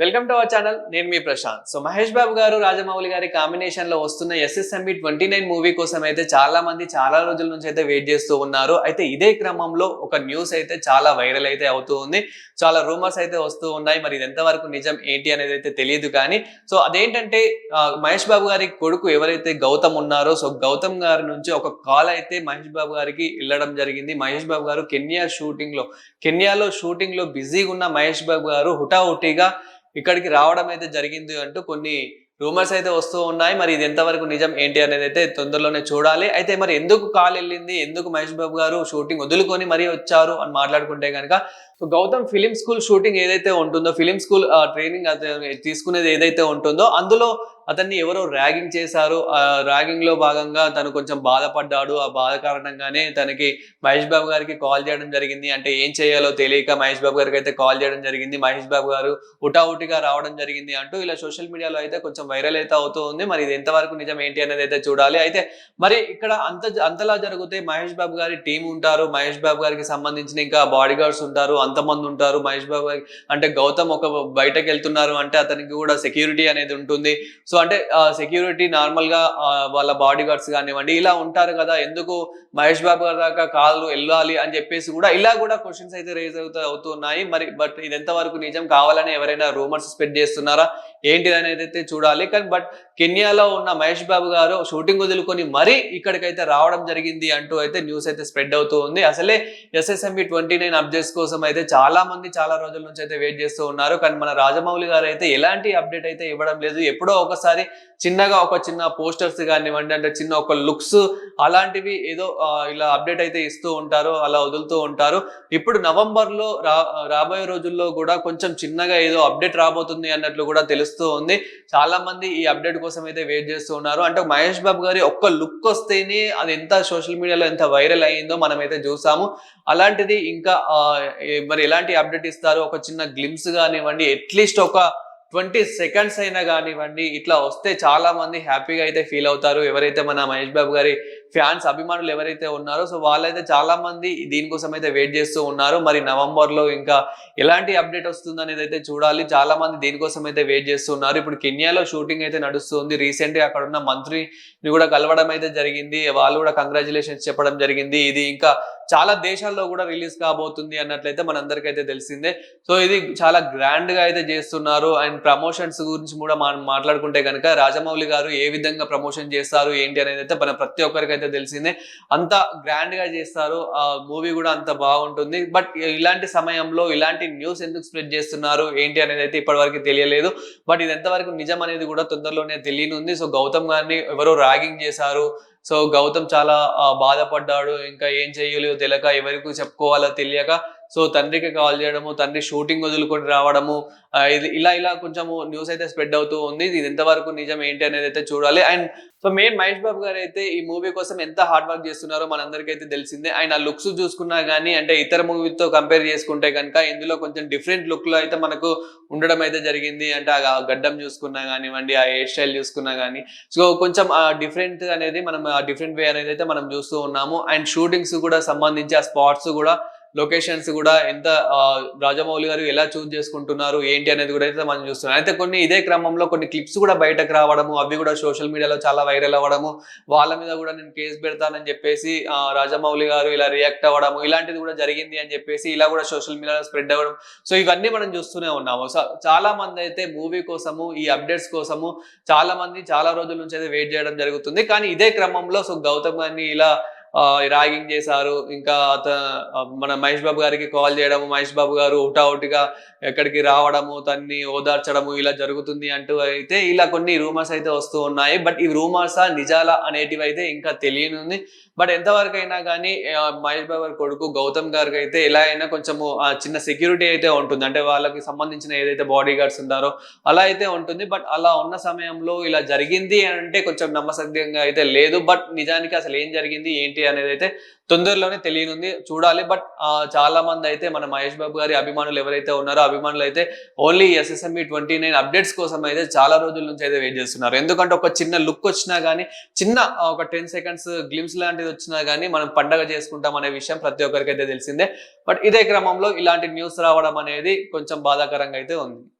Welcome to our channel నేను మీ Prashanth. So Mahesh Babu గారు రాజమౌళి గారి కాంబినేషన్లో వస్తున్న ఎస్ఎస్ఎంఈ ట్వంటీ నైన్ మూవీ కోసం అయితే చాలా మంది చాలా రోజుల నుంచి అయితే వెయిట్ చేస్తూ ఉన్నారు. అయితే ఇదే క్రమంలో ఒక న్యూస్ అయితే చాలా వైరల్ అయితే అవుతూ ఉంది. చాలా రూమర్స్ అయితే వస్తూ ఉన్నాయి. మరి ఇది ఎంతవరకు నిజం ఏంటి అనేది అయితే తెలియదు కానీ సో అదేంటంటే మహేష్ బాబు గారి కొడుకు ఎవరైతే గౌతమ్ ఉన్నారో సో గౌతమ్ గారి నుంచి ఒక కాల్ అయితే మహేష్ బాబు గారికి వెళ్ళడం జరిగింది. మహేష్ బాబు గారు కెన్యా షూటింగ్లో కెన్యాలో షూటింగ్లో బిజీగా ఉన్న మహేష్ బాబు గారు హుటాహుటిగా ఇక్కడికి రావడం అయితే జరిగింది అంటూ కొన్ని రూమర్స్ అయితే వస్తూ ఉన్నాయి. మరి ఇది ఎంతవరకు నిజం ఏంటి అనేది అయితే తొందరలోనే చూడాలి. అయితే మరి ఎందుకు కాల్ వెళ్ళింది? ఎందుకు మహేష్ బాబు గారు షూటింగ్ వదులుకొని మరీ వచ్చారు అని మాట్లాడుకుంటే కనుక so Gautham film school shooting ఏదైతే ఉంటుందో ఫిలిం స్కూల్ ట్రైనింగ్ తీసుకునేది ఏదైతే ఉంటుందో అందులో అతన్ని ఎవరో ర్యాగింగ్ చేశారు ఆ ర్యాగింగ్లో భాగంగా తను కొంచెం బాధపడ్డాడు. ఆ బాధ కారణంగానే తనకి మహేష్ బాబు గారికి కాల్ చేయడం జరిగింది. అంటే ఏం చేయాలో తెలియక మహేష్ బాబు గారికి అయితే కాల్ చేయడం జరిగింది. మహేష్ బాబు గారు ఉటావుటిగా రావడం జరిగింది అంటూ ఇలా సోషల్ మీడియాలో అయితే కొంచెం వైరల్ అయితే అవుతూ ఉంది. మరి ఇది ఎంతవరకు నిజం ఏంటి అనేది అయితే చూడాలి. అయితే మరి ఇక్కడ అంత అంతలా జరిగితే మహేష్ బాబు గారి టీం ఉంటారు. మహేష్ బాబు గారికి సంబంధించిన ఇంకా బాడీ గార్డ్స్ ఉంటారు. అంతమంది ఉంటారు. మహేష్ బాబు గారికి అంటే గౌతమ్ ఒక బయటకు వెళ్తున్నారు అంటే అతనికి కూడా సెక్యూరిటీ అనేది ఉంటుంది. సో అంటే సెక్యూరిటీ నార్మల్గా వాళ్ళ బాడీ గార్డ్స్ కానివ్వండి ఇలా ఉంటారు కదా ఎందుకు మహేష్ బాబు గారి దాకా కాళ్ళు వెళ్ళాలి అని చెప్పేసి కూడా ఇలా కూడా క్వశ్చన్స్ అయితే రేజ్ అవుతూ అవుతున్నాయి. మరి బట్ ఇది ఎంతవరకు నిజం కావాలని ఎవరైనా రూమర్స్ స్ప్రెడ్ చేస్తున్నారా? ఏంటి అనేది అయితే చూడాలి. కానీ బట్ కెన్యాలో ఉన్న మహేష్ బాబు గారు షూటింగ్ వదులుకొని మరీ ఇక్కడికైతే రావడం జరిగింది అంటూ అయితే న్యూస్ అయితే స్ప్రెడ్ అవుతూ ఉంది. అసలే ఎస్ఎస్ఎంబి ట్వంటీ నైన్ అప్డేట్స్ కోసం అయితే చాలా మంది చాలా రోజుల నుంచి అయితే వెయిట్ చేస్తూ ఉన్నారు. కానీ మన రాజమౌళి గారు అయితే ఎలాంటి అప్డేట్ అయితే ఇవ్వడం లేదు. ఎప్పుడో ఒకసారి చిన్నగా ఒక చిన్న పోస్టర్స్ కానివ్వండి అంటే చిన్న ఒక లుక్స్ అలాంటివి ఏదో ఇలా అప్డేట్ అయితే ఇస్తూ ఉంటారు అలా వదులుతూ ఉంటారు. ఇప్పుడు నవంబర్లో రా రాబోయే రోజుల్లో కూడా కొంచెం చిన్నగా ఏదో అప్డేట్ రాబోతుంది అన్నట్లు కూడా తెలుస్తూ ఉంది. చాలా మంది ఈ అప్డేట్ కోసం అయితే వెయిట్ చేస్తూ ఉన్నారు. అంటే మహేష్ బాబు గారి ఒక్క లుక్ వస్తేనే అది ఎంత సోషల్ మీడియాలో ఎంత వైరల్ అయ్యిందో మనం అయితే చూసాము. అలాంటిది ఇంకా మరి ఎలాంటి అప్డేట్ ఇస్తారు? ఒక చిన్న గ్లిమ్స్ కానివ్వండి అట్లీస్ట్ ఒక ట్వంటీ సెకండ్స్ అయినా కానివ్వండి ఇట్లా వస్తే చాలా మంది హ్యాపీగా అయితే ఫీల్ అవుతారు. ఎవరైతే మన మహేష్ బాబు గారి ఫ్యాన్స్ అభిమానులు ఎవరైతే ఉన్నారో సో వాళ్ళైతే చాలా మంది దీనికోసం అయితే వెయిట్ చేస్తూ ఉన్నారు. మరి నవంబర్లో ఇంకా ఎలాంటి అప్డేట్ వస్తుంది అనేది అయితే చూడాలి. చాలా మంది దీనికోసం అయితే వెయిట్ చేస్తున్నారు ఇప్పుడు కెన్యాలో షూటింగ్ అయితే నడుస్తుంది. రీసెంట్గా అక్కడ ఉన్న మంత్రిని కూడా కలవడం అయితే జరిగింది. వాళ్ళు కూడా కంగ్రాచులేషన్స్ చెప్పడం జరిగింది. ఇది ఇంకా చాలా దేశాల్లో కూడా రిలీజ్ కాబోతుంది అన్నట్లయితే మనందరికైతే తెలిసిందే. సో ఇది చాలా గ్రాండ్గా అయితే చేస్తున్నారు. అండ్ ప్రమోషన్స్ గురించి కూడా మనం మాట్లాడుకుంటే కనుక రాజమౌళి గారు ఏ విధంగా ప్రమోషన్ చేస్తారు ఏంటి అనేది అయితే మన ప్రతి ఒక్కరికి అయితే తెలిసిందే. అంత గ్రాండ్గా చేస్తారు. ఆ మూవీ కూడా అంత బాగుంటుంది. బట్ ఇలాంటి సమయంలో ఇలాంటి న్యూస్ ఎందుకు స్ప్రెడ్ చేస్తున్నారు ఏంటి అనేది అయితే ఇప్పటివరకు తెలియలేదు. బట్ ఇది ఎంతవరకు నిజం అనేది కూడా తొందరలోనే తెలియనుంది. సో గౌతమ్ గారిని ఎవరో ర్యాగింగ్ చేశారు. సో గౌతమ్ చాలా బాధపడ్డాడు. ఇంకా ఏం చేయలేదు తెలియక ఎవరికి చెప్పుకోవాలో తెలియక సో తండ్రికి కాల్ చేయడము తండ్రి షూటింగ్ వదులుకొని రావడము ఇది ఇలా ఇలా కొంచెము న్యూస్ అయితే స్ప్రెడ్ అవుతూ ఉంది. ఇది ఎంతవరకు నిజం ఏంటి అనేది అయితే చూడాలి. And so main Mahesh Babu గారు అయితే ఈ మూవీ కోసం ఎంత హార్డ్ వర్క్ చేస్తున్నారో మనందరికీ అయితే తెలిసిందే. ఆయన లుక్స్ చూసుకున్నా కానీ అంటే ఇతర మూవీతో కంపేర్ చేసుకుంటే కనుక ఇందులో కొంచెం డిఫరెంట్ లుక్లో అయితే మనకు ఉండడం అయితే జరిగింది. అంటే ఆ గడ్డం చూసుకున్నా కానివ్వండి ఆ హెయిర్ స్టైల్ చూసుకున్నా కానీ సో కొంచెం ఆ డిఫరెంట్ అనేది మనం ఆ డిఫరెంట్ వే అనేది అయితే మనం చూస్తూ ఉన్నాము. అండ్ షూటింగ్స్ కూడా సంబంధించి ఆ స్పాట్స్ కూడా లొకేషన్స్ కూడా ఎంత రాజమౌళి గారు ఎలా చూస్ చేసుకుంటున్నారు ఏంటి అనేది కూడా అయితే మనం చూస్తున్నాం. అయితే కొన్ని ఇదే క్రమంలో కొన్ని క్లిప్స్ కూడా బయటకు రావడము అవి కూడా సోషల్ మీడియాలో చాలా వైరల్ అవ్వడము వాళ్ళ మీద కూడా నేను కేసు పెడతానని చెప్పేసి రాజమౌళి గారు ఇలా రియాక్ట్ అవ్వడము ఇలాంటిది కూడా జరిగింది అని చెప్పేసి ఇలా కూడా సోషల్ మీడియాలో స్ప్రెడ్ అవ్వడం. సో ఇవన్నీ మనం చూస్తూనే ఉన్నాము. సో చాలా మంది అయితే మూవీ కోసము ఈ అప్డేట్స్ కోసము చాలా మంది చాలా రోజుల నుంచి అయితే వెయిట్ చేయడం జరుగుతుంది. కానీ ఇదే క్రమంలో సో గౌతమ్ గారిని ఇలా ర్యాగింగ్ చేశారు. ఇంకా అత మన మహేష్ బాబు గారికి కాల్ చేయడము మహేష్ బాబు గారు ఒకటిగా ఎక్కడికి రావడము తన్ని ఓదార్చడము ఇలా జరుగుతుంది అంటూ అయితే ఇలా కొన్ని రూమర్స్ అయితే వస్తూ ఉన్నాయి. బట్ ఈ రూమర్సా నిజాలా అనేటివి అయితే ఇంకా తెలియనుంది బట్ ఎంతవరకు అయినా కానీ మహేష్ బాబు గారి కొడుకు గౌతమ్ గారికి అయితే ఎలా అయినా కొంచెము చిన్న సెక్యూరిటీ అయితే ఉంటుంది. అంటే వాళ్ళకి సంబంధించిన ఏదైతే బాడీ గార్డ్స్ ఉంటారో అలా అయితే ఉంటుంది. బట్ అలా ఉన్న సమయంలో ఇలా జరిగింది అని అంటే కొంచెం నమ్మసంగా అయితే లేదు. బట్ నిజానికి అసలు ఏం జరిగింది ఏంటి అనేది అయితే తొందరలోనే తెలియనుంది. చూడాలి. బట్ చాలా మంది అయితే మన మహేష్ బాబు గారి అభిమానులు ఎవరైతే ఉన్నారో అభిమానులు అయితే only SSME twenty nine updates కోసం అయితే చాలా రోజుల నుంచి అయితే వెయిట్ చేస్తున్నారు. ఎందుకంటే ఒక చిన్న లుక్ వచ్చినా కానీ చిన్న ఒక టెన్ సెకండ్స్ గ్లిమ్స్ లాంటిది వచ్చినా కానీ మనం పండగ చేసుకుంటాం అనే విషయం ప్రతి ఒక్కరికైతే తెలిసిందే. బట్ ఇదే క్రమంలో ఇలాంటి న్యూస్ రావడం అనేది కొంచెం బాధాకరంగా అయితే ఉంది.